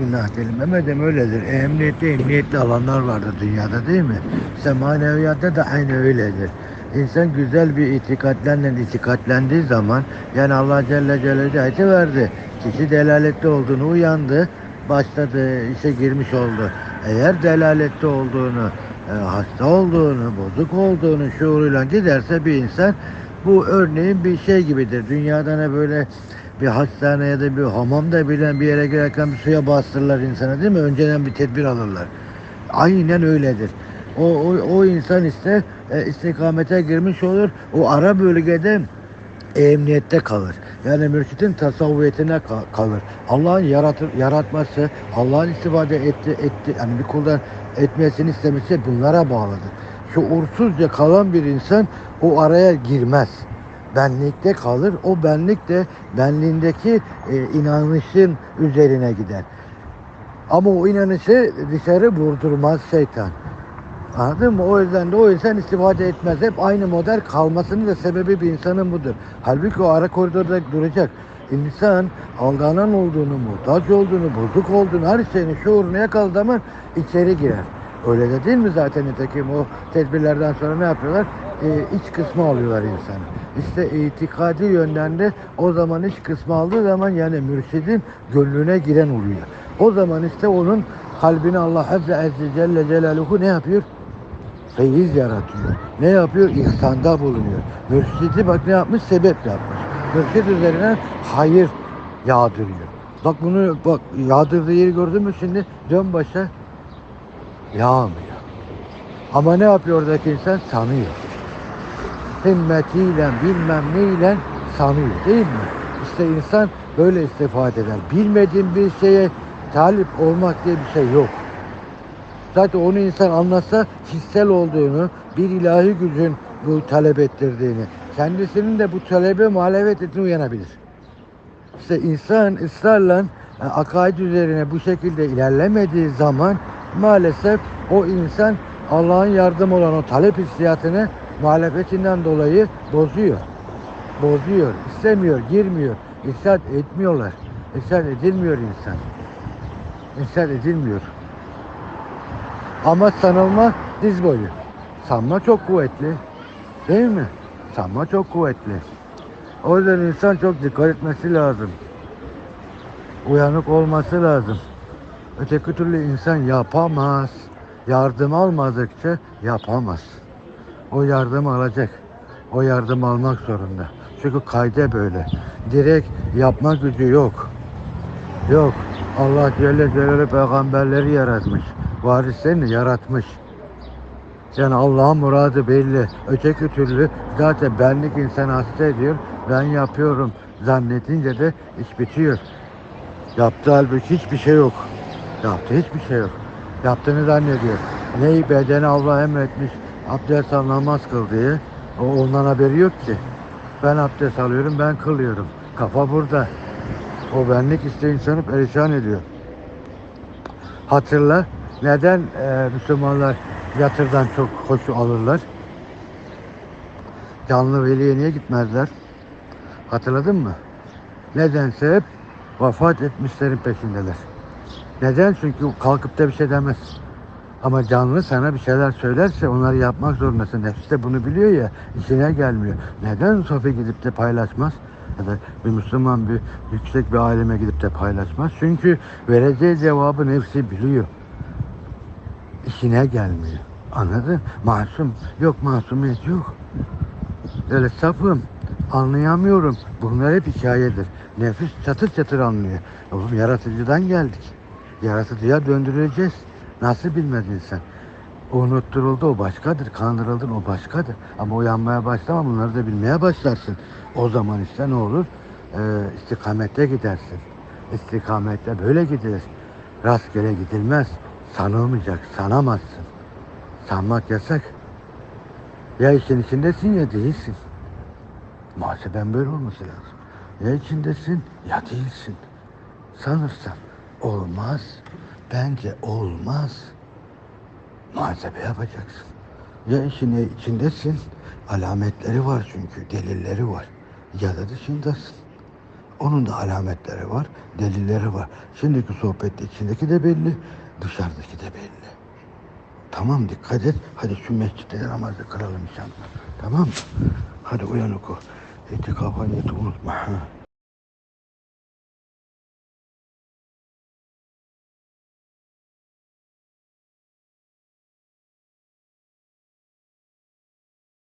Bismillah diyelim. Mehmet Em öyledir. Emniyette emniyetli alanlar vardır dünyada değil mi? İşte maneviyatta da aynı öyledir. İnsan güzel bir itikatlerle itikatlendiği zaman yani Allah Celle Celaluhu verdi. Kişi delalette olduğunu uyandı. Başladı işe girmiş oldu. Eğer delalette olduğunu, e, hasta olduğunu, bozuk olduğunu şuuruyla giderse bir insan bu örneğin bir şey gibidir. Dünyada ne böyle bir hastane ya da bir hamamda bile bir yere girerken bir suya bastırırlar insana değil mi? Önceden bir tedbir alırlar. Aynen öyledir. O, o, o insan işte e, istikamete girmiş olur. O ara bölgede emniyette kalır. Yani mürşidin tasavvufiyetine ka- kalır. Allah'ın yaratır, yaratması, Allah'ın istifade etti, etti, yani bir kuldan etmesini istemesi bunlara bağlıdır. Şuursuzca kalan bir insan o araya girmez. Benlikte kalır. O benlik de benliğindeki e, inanışın üzerine gider. Ama o inanışı dışarı vurdurmaz şeytan. Anladın mı? O yüzden de o insan istifade etmez. Hep aynı model kalmasının da sebebi bir insanın budur. Halbuki o ara koridorda duracak. İnsan aldanan olduğunu, muhtaç olduğunu, bozuk olduğunu, her şeyin şuurunu yakaladığı zaman içeri girer. Öyle de değil mi zaten nitekim o tedbirlerden sonra ne yapıyorlar? Ee, iç kısmı alıyorlar insanı. İşte itikadi yönden de o zaman iç kısmı aldığı zaman yani mürşidin gönlüne giren oluyor. O zaman işte onun kalbini Allah Azze Azze Celle Celaluhu ne yapıyor? feyiz yaratıyor. Ne yapıyor? İhsanda bulunuyor. Mürşidi bak ne yapmış? Sebep yapmış. Mürşid üzerine hayır yağdırıyor. Bak bunu bak yağdırdığı yeri gördün mü şimdi? Dön başa yağmıyor. Ama ne yapıyor oradaki insan? Sanıyor. Himmetiyle bilmem neyle sanıyor değil mi? İşte insan böyle istifade eder. Bilmediğin bir şeye talip olmak diye bir şey yok. Zaten onu insan anlasa hissel olduğunu, bir ilahi gücün bu talep ettirdiğini, kendisinin de bu talebe muhalefet ettiğini uyanabilir. İşte insan ısrarla e, akaid üzerine bu şekilde ilerlemediği zaman maalesef o insan Allah'ın yardım olan o talep hissiyatını muhalefetinden dolayı bozuyor. Bozuyor, istemiyor, girmiyor, irşad etmiyorlar. İrşad edilmiyor insan. İrşad edilmiyor. Ama sanılma diz boyu. Sanma çok kuvvetli. Değil mi? Sanma çok kuvvetli. O yüzden insan çok dikkat etmesi lazım. Uyanık olması lazım. Öteki türlü insan yapamaz. Yardım almadıkça yapamaz. O yardım alacak. O yardım almak zorunda. Çünkü kayda böyle. Direkt yapma gücü yok. Yok. Allah Celle Celaluhu peygamberleri yaratmış. Varislerini yaratmış. Yani Allah'ın muradı belli. Öteki türlü zaten benlik insanı hasta ediyor. Ben yapıyorum zannedince de iş bitiyor. Yaptığı halbuki hiçbir şey yok. Yaptığı hiçbir şey yok. Yaptığını zannediyor. Neyi bedeni Allah emretmiş. Abdest al namaz kıl diye. O ondan haberi yok ki. Ben abdest alıyorum ben kılıyorum. Kafa burada. O benlik işte insanı perişan ediyor. Hatırla neden e, Müslümanlar yatırdan çok hoş alırlar? Canlı veliye niye gitmezler? Hatırladın mı? Nedense hep vefat etmişlerin peşindeler. Neden? Çünkü kalkıp da bir şey demez. Ama canlı sana bir şeyler söylerse onları yapmak zorundasın. Nefis de bunu biliyor ya, işine gelmiyor. Neden Sofi gidip de paylaşmaz? Ya da bir Müslüman bir yüksek bir aleme gidip de paylaşmaz. Çünkü vereceği cevabı nefsi biliyor. İşine gelmiyor. Anladın? Masum. Yok masumiyet yok. Öyle sapım. Anlayamıyorum. Bunlar hep hikayedir. Nefis çatır çatır anlıyor. Oğlum yaratıcıdan geldik. Yaratıcıya döndüreceğiz. Nasıl bilmedin sen? Unutturuldu o başkadır. Kandırıldın o başkadır. Ama uyanmaya başlama bunları da bilmeye başlarsın. O zaman işte ne olur? Ee, istikamette gidersin. İstikamette böyle gidilir. Rastgele gidilmez. Sanılmayacak. Sanamazsın. Sanmak yasak. Ya işin içindesin ya değilsin. Muhaseben böyle olması lazım. Ya içindesin ya değilsin. Sanırsan olmaz. Bence olmaz. Muhasebe yapacaksın. Ya işin içindesin. Alametleri var çünkü. Delilleri var. Ya da dışındasın. Onun da alametleri var, delilleri var. Şimdiki sohbette içindeki de belli, dışarıdaki de belli. Tamam dikkat et. Hadi şu mescitte namazı kılalım inşallah. Tamam mı? Hadi uyan oku. İtikafa niyeti unutma. Ha.